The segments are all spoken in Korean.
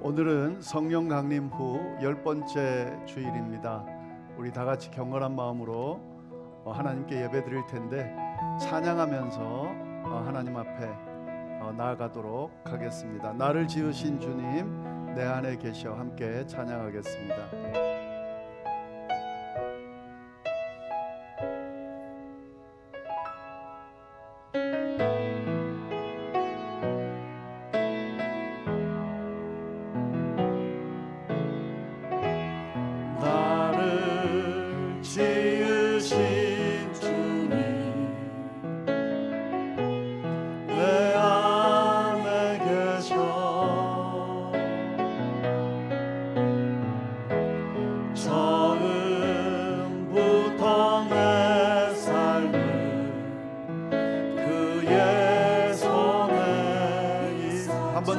오늘은 성령 강림 후 열 번째 주일입니다. 우리 다 같이 경건한 마음으로 어, 하나님께 예배 드릴 텐데 찬양하면서 어, 하나님 앞에 어, 나아가도록 하겠습니다. 나를 지으신 주님 내 안에 계셔 함께 찬양하겠습니다.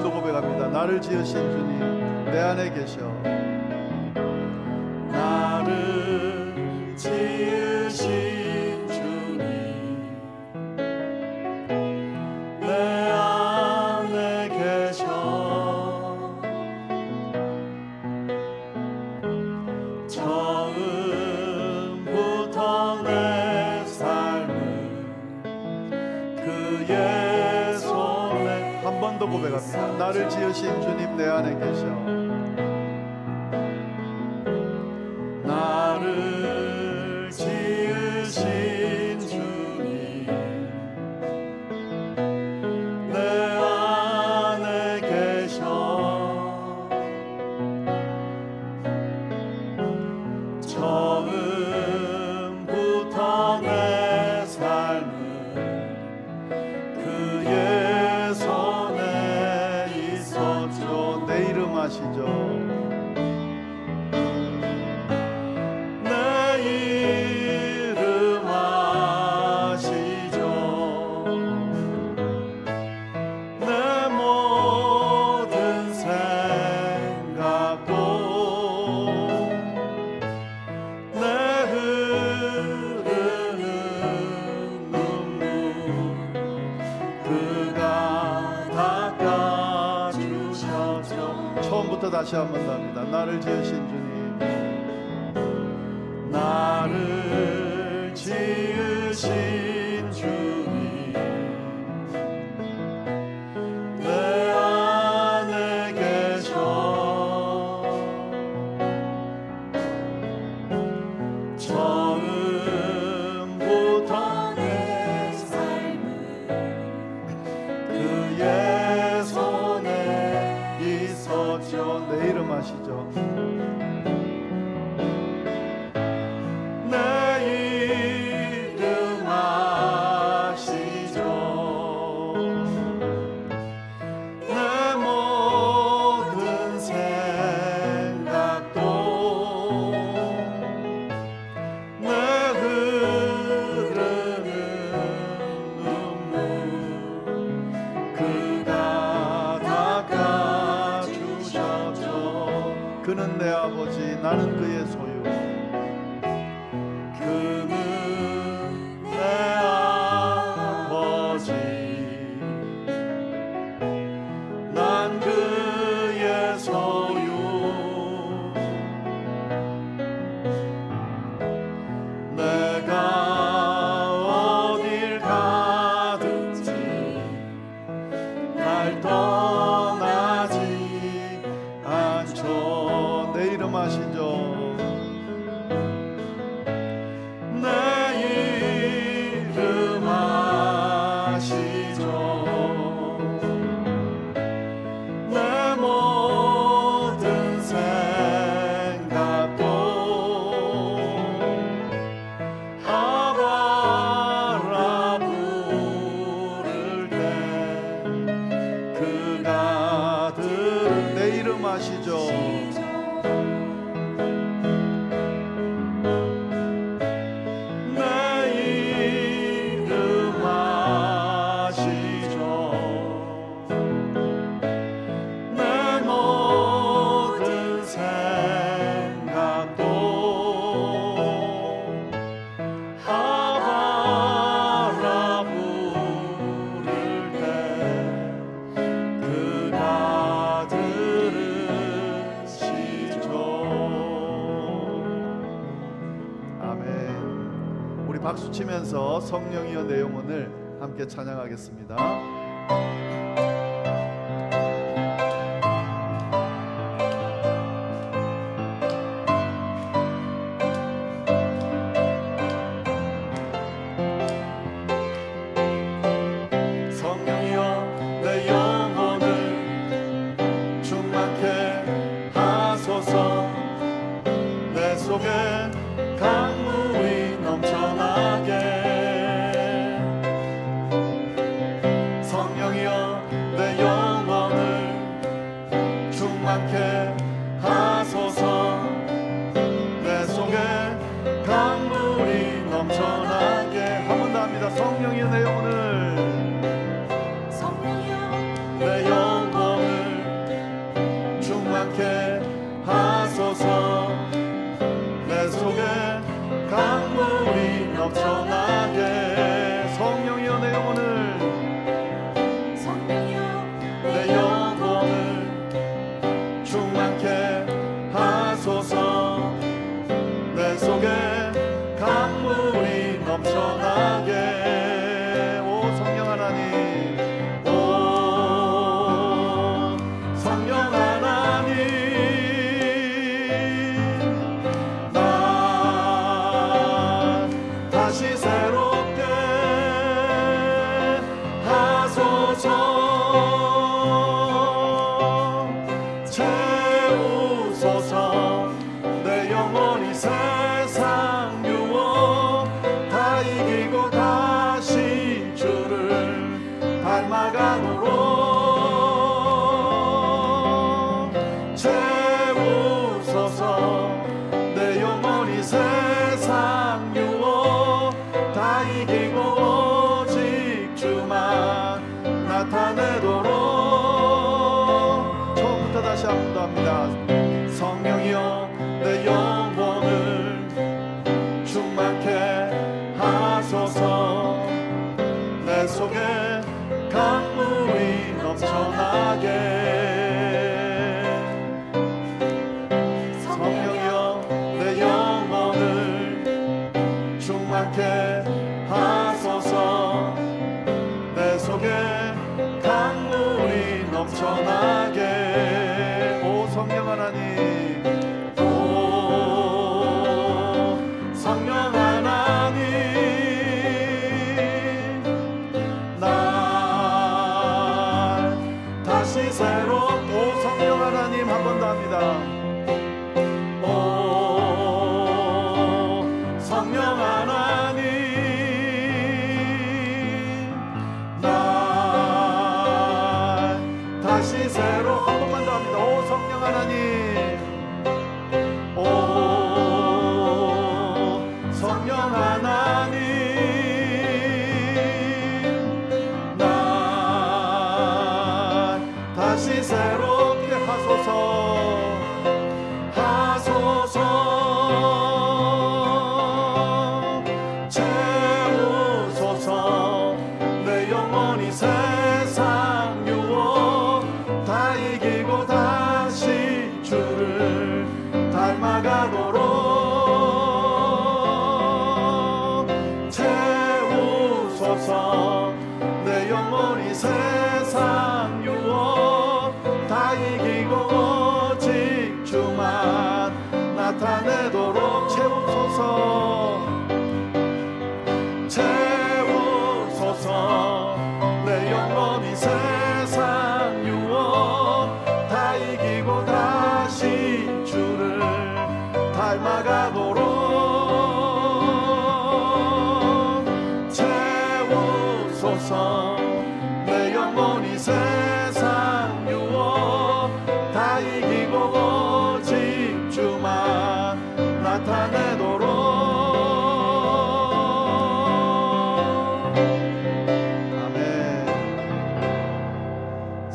더 고백합니다. 나를 지으신 주님 내 안에 계셔. 나를 지으신 주님 내 안에 계셔. 처음부터 내 삶은 그의 고백합니다. 나를 지으신 주님 내 안에 계셔 다시 한번더 합니다. 나를 지으신 주 그의 우리 박수 치면서 성령이여 내 영혼을 함께 찬양하겠습니다. 않게 하소서. 내 속에 강물이 넘쳐나? Magagoro.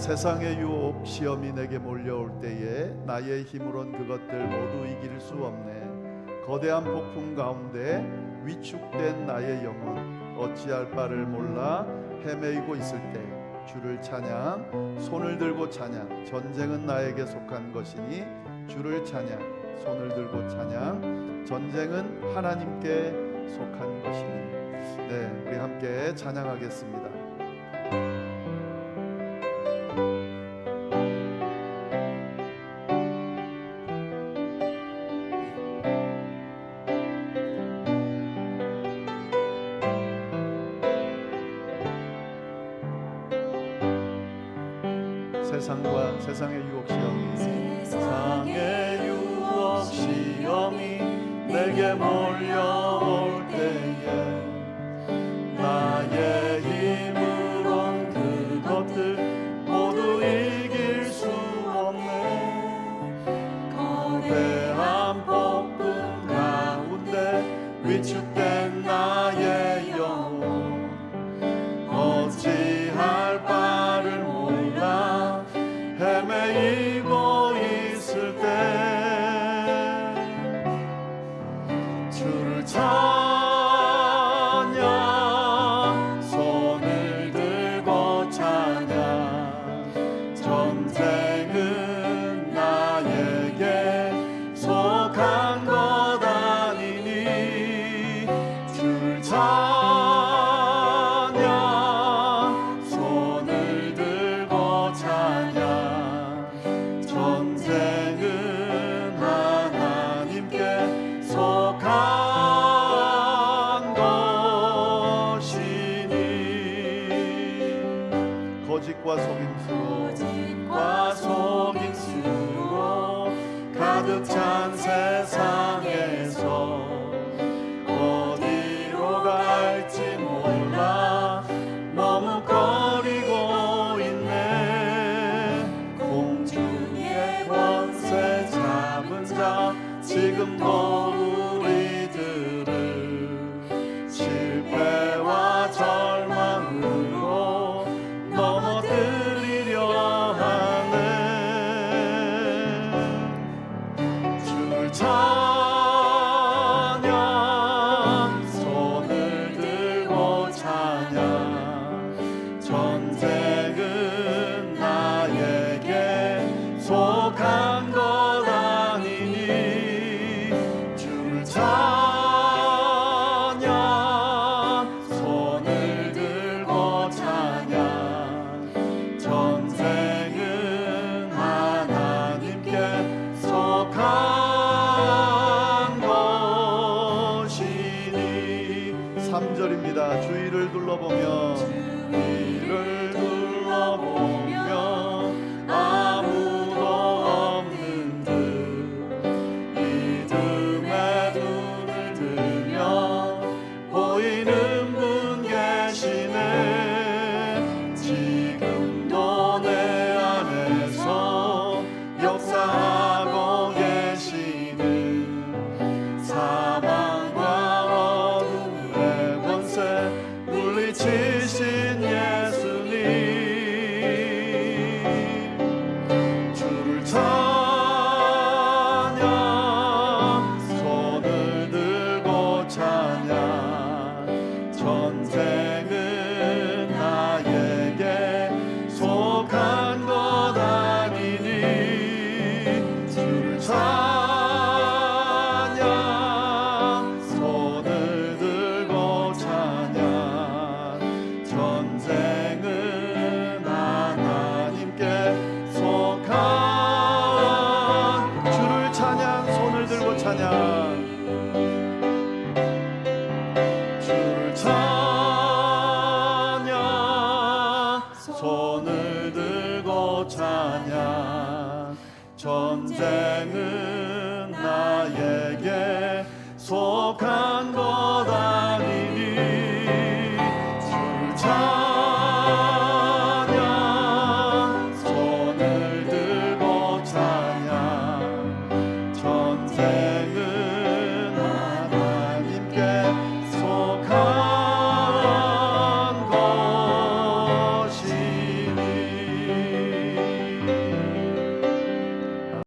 세상의 유혹 시험이 내게 몰려올 때에 나의 힘으론 그것들 모두 이길 수 없네. 거대한 폭풍 가운데 위축된 나의 영혼 어찌할 바를 몰라 헤매이고 있을 때 주를 찬양 손을 들고 찬양. 전쟁은 나에게 속한 것이니 주를 찬양 손을 들고 찬양. 전쟁은 하나님께 속한 것이니. 네 우리 함께 찬양하겠습니다. 주 지금도